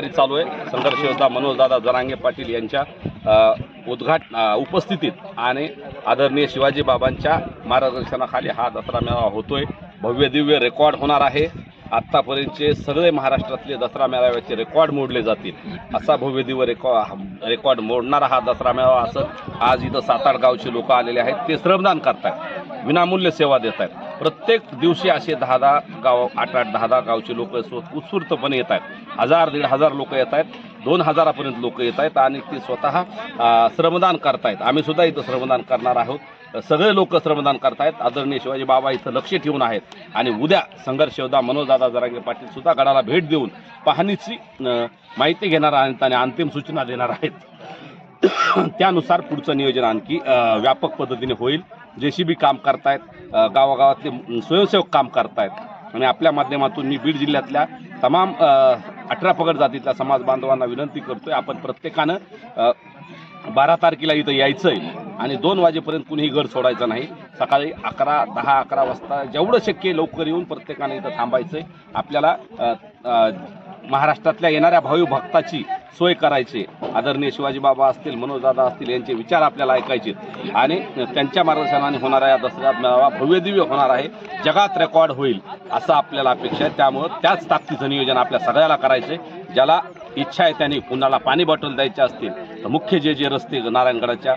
तयारी चालू आहे. संघर्ष योद्धा मनोजदादा जरांगे पाटील यांच्या उद्घाट उपस्थितीत आणि आदरणीय शिवाजी बाबांच्या मार्गदर्शनाखाली हा दसरा मेळावा होतोय. भव्य दिव्य रेकॉर्ड होणार आहे. आत्तापर्यंतचे सगळे महाराष्ट्रातले दसरा मेळाव्याचे रेकॉर्ड मोडले जातील. असा भव्य दिव्य रेकॉ रेकॉर्ड मोडणारा हा दसरा मेळावा असं आज इथं सात आठ गावचे लोक आलेले आहेत. ते श्रमदान करतात विनामूल्य सेवा देत आहेत प्रत्येक दिवशी असे दहा दहा गाव आठ आठ दहा दहा गावचे लोक उत्स्फूर्तपणे येत आहेत. हजार दीड हजार लोक येत आहेत. दोन हजारापर्यंत लोक येत आहेत आणि ते स्वतः श्रमदान करतायत. आम्ही सुद्धा इथं श्रमदान करणार आहोत. सगळे लोक श्रमदान करतायत. आदरणीय शिवाजी बाबा इथं लक्ष ठेवून आहेत. आणि उद्या संघर्ष योद्धा मनोजदादा जरांगे पाटील सुद्धा गडाला भेट देऊन पाहणीची माहिती घेणार आहेत आणि अंतिम सूचना देणार आहेत. त्यानुसार पुढचं नियोजन आणखी व्यापक पद्धतीने होईल. जे सी बी काम करतायत गावागावातले स्वयंसेवक काम करतायत. आणि आपल्या माध्यमातून मी बीड जिल्ह्यातल्या तमाम अठरा पगड जातीतल्या समाज बांधवांना विनंती करतोय आपण प्रत्येकानं बारा तारखेला इथं यायचं आहे आणि दोन वाजेपर्यंत कुणीही घर सोडायचं नाही. सकाळी अकरा दहा अकरा वाजता जेवढं शक्य लवकर येऊन प्रत्येकानं इथं थांबायचं आहे आपल्याला महाराष्ट्रातल्या येणाऱ्या भावी भक्ताची सोय करायची. आदरणीय शिवाजी बाबा असतील मनोजदादा असतील यांचे विचार आपल्याला ऐकायचे. आणि त्यांच्या मार्गदर्शनाने होणारा या दसऱ्यात मेळावा भव्यदिव्य होणार आहे. जगात रेकॉर्ड होईल असं आपल्याला अपेक्षा आहे. त्यामुळं त्याच ताकदीचं नियोजन आपल्या सगळ्याला करायचं ज्याला इच्छा आहे त्यांनी कुणाला पाणी बॉटल द्यायचे असतील तर मुख्य जे जे रस्ते नारायणगडाच्या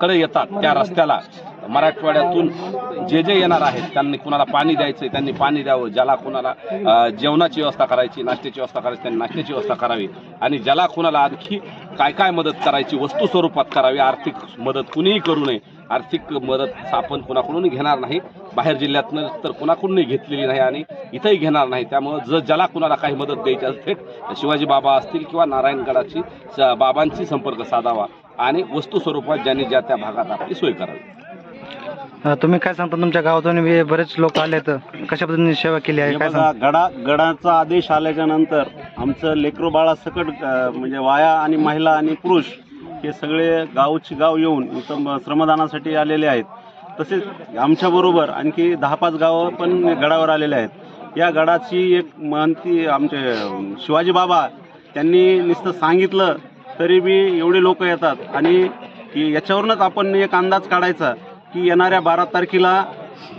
कडे येतात त्या रस्त्याला मराठवाड्यातून जे जे येणार आहेत त्यांनी कुणाला पाणी द्यायचं त्यांनी पाणी द्यावं ज्याला कुणाला जेवणाची व्यवस्था करायची नाश्त्याची व्यवस्था करायची त्यांनी नाश्त्याची व्यवस्था करावी. आणि ज्याला कुणाला आणखी काय काय मदत करायची वस्तू स्वरूपात करावी आर्थिक मदत कुणीही करू नये आर्थिक मदत आपण कुणाकडून घेणार नाही बाहेर जिल्ह्यातनं तर कुणाकडूनही घेतलेली नाही आणि इथंही घेणार नाही. त्यामुळं जर ज्याला कुणाला काही मदत द्यायची असेल थेट शिवाजी बाबा असतील किंवा नारायणगडाची बाबांशी संपर्क साधावा आणि वस्तू स्वरूपात ज्यांनी ज्या त्या भागात आपली सोय करावी. तुम्ही काय सांगता? तुमच्या गावातून बरेच लोक आले तर कशा पद्धतीने सेवा केली आहे? हे काय गडा गडाचा आदेश आल्याच्यानंतर आमचं लेकरो बाळा सकट म्हणजे वाया आणि महिला आणि पुरुष हे सगळे गावची गाव येऊन इथं श्रमदानासाठी आलेले आहेत. तसेच आमच्याबरोबर आणखी दहा पाच गावं पण गडावर आलेले आहेत. या गडाची एक महंती आमचे शिवाजी बाबा त्यांनी नुसतं सांगितलं तरी बी एवढे लोक येतात. आणि की याच्यावरूनच आपण एक अंदाज काढायचा की येणाऱ्या बारा तारखेला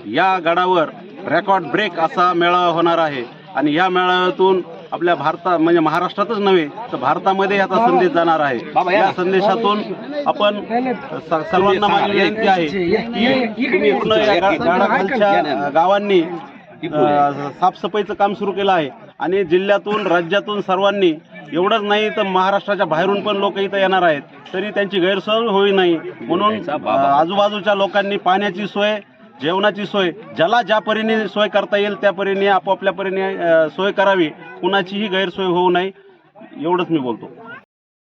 या गडावर रेकॉर्ड ब्रेक असा मेळावा होणार आहे. आणि या मेळाव्यातून आपल्या भारतात म्हणजे महाराष्ट्रातच नव्हे तर भारतामध्ये याचा संदेश जाणार आहे. या संदेशातून आपण सर्वांना माझी विनंती आहे. की तुम्ही पूर्ण गावांनी साफसफाईचं काम सुरू केलं आहे. आणि जिल्ह्यातून राज्यातून सर्वांनी एवढंच नाही तर महाराष्ट्राच्या बाहेरून पण लोक इथं येणार आहेत. तरी त्यांची गैरसोय होई नाही. म्हणून आजूबाजूच्या लोकांनी पाण्याची सोय जेवणाची सोय ज्याला ज्या परीने सोय करता येईल त्या परीने आपापल्या परीने सोय करावी. कुणाचीही गैरसोय होऊ नये एवढंच मी बोलतो.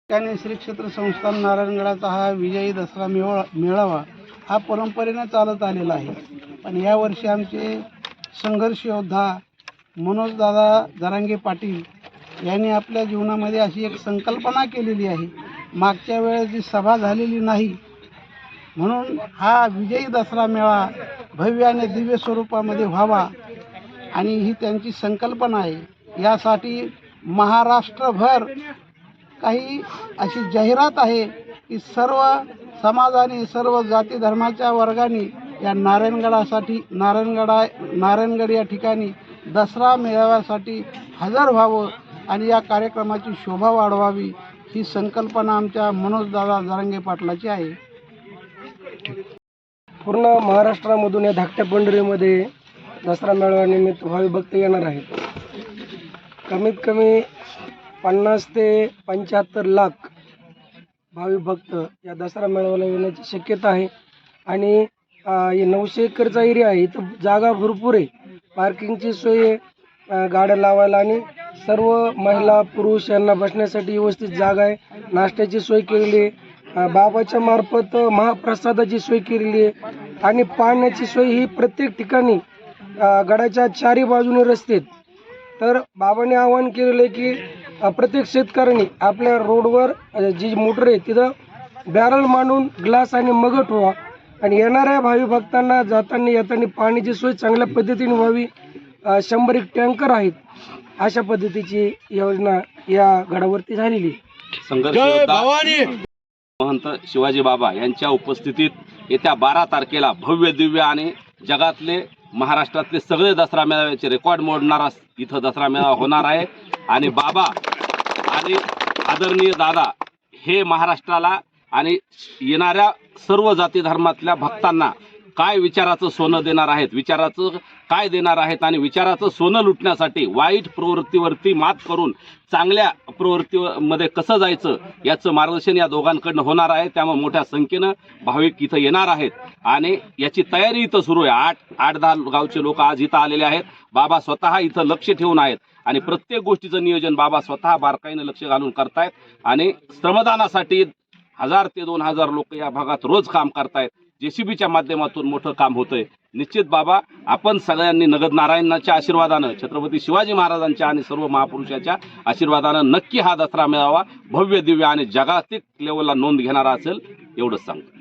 त्याने श्री क्षेत्र संस्थान नारायणगडाचा हा विजयी दसरा मेळा मेळावा हा परंपरेनं चालत आलेला आहे. पण यावर्षी आमचे संघर्ष योद्धा मनोजदादा जरांगे पाटील यांनी आपल्या जीवनामध्ये अशी एक संकल्पना केलेली आहे. मागच्या वेळेस जी सभा झालेली नाही म्हणून हा विजयी दसरा मेळा भव्य आणि दिव्य स्वरूपामध्ये व्हावा आणि ही त्यांची संकल्पना आहे. यासाठी महाराष्ट्रभर काही अशी जाहिरात आहे की सर्व समाजाने सर्व जाती धर्माच्या वर्गाने या नारायणगडासाठी नारायणगडा नारायणगड या ठिकाणी दसरा मेळाव्यासाठी हजर व्हावं आणि या कार्यक्रमाची शोभा वाढवावी ही संकल्पना आमच्या मनोजदादा जरंगे पाटलाची आहे. पूर्ण महाराष्ट्रामधून या धाकट्या पंढरीमध्ये दसरा मेळाव्यानिमित्त भावी भक्त येणार आहेत. कमीत कमी पन्नास ते पंच्याहत्तर लाख भावी भक्त या दसरा मेळाव्याला येण्याची शक्यता आहे. आणि हे नऊशे एकरचा एरिया आहे. इथं जागा भरपूर आहे. पार्किंगची सोय गाड्या लावायला आणि सर्व महिला पुरुष यांना बसण्यासाठी व्यवस्थित जागा आहे. नाश्त्याची सोय केलेली आहे. बाबाच्या मार्फत महाप्रसादाची सोय केलेली आहे. आणि पाण्याची सोय ही प्रत्येक ठिकाणी गडाच्या चारी बाजूने रस्ते. तर बाबांनी आवाहन केलेलं आहे की प्रत्येक शेतकऱ्यांनी आपल्या रोडवर जी मोटर आहे तिथं बॅरल मांडून ग्लास आणि मग ठेवा आणि येणाऱ्या भावी भक्तांना जाताना येताना पाण्याची सोय चांगल्या पद्धतीने व्हावी शंभर एक टँकर आहेत अशा पद्धतीची योजना या गडावरती झालेली आहे. संघर्ष महंत शिवाजी बाबा यांच्या उपस्थितीत येत्या बारा तारखेला भव्य दिव्य आणि जगातले महाराष्ट्रातले सगळे दसरा मेळाव्याचे रेकॉर्ड मोडणारा इथं दसरा मेळावा होणार आहे. आणि बाबा आणि आदरणीय दादा हे महाराष्ट्राला आणि येणाऱ्या सर्व जाती धर्मातल्या भक्तांना काय विचाराचं सोनं देणार आहेत? विचाराचं काय देणार आहेत? आणि विचाराचं सोनं लुटण्यासाठी वाईट प्रवृत्तीवरती मात करून चांगल्या प्रवृत्तीमध्ये कसं जायचं याचं मार्गदर्शन या दोघांकडनं होणार आहे. त्यामुळे मोठ्या संख्येनं भाविक इथं येणार आहेत. आणि याची तयारी इथं सुरू आहे. आठ आठ दहा गावचे लोक आज इथं आलेले आहेत. बाबा स्वतः इथं लक्ष ठेवून आहेत. आणि प्रत्येक गोष्टीचं नियोजन बाबा स्वतः बारकाईनं लक्ष घालून करतायत. आणि श्रमदानासाठी हजार ते दोन हजार लोक या भागात रोज काम करतायत. जेसीबीच्या माध्यमातून मोठं काम होतंय. निश्चित बाबा आपण सगळ्यांनी नगद नारायणाच्या आशीर्वादानं छत्रपती शिवाजी महाराजांच्या आणि सर्व महापुरुषाच्या आशीर्वादानं नक्की हा दसरा मिळावा भव्य दिव्य आणि जागतिक लेवलला नोंद घेणारा असेल एवढंच सांगतो.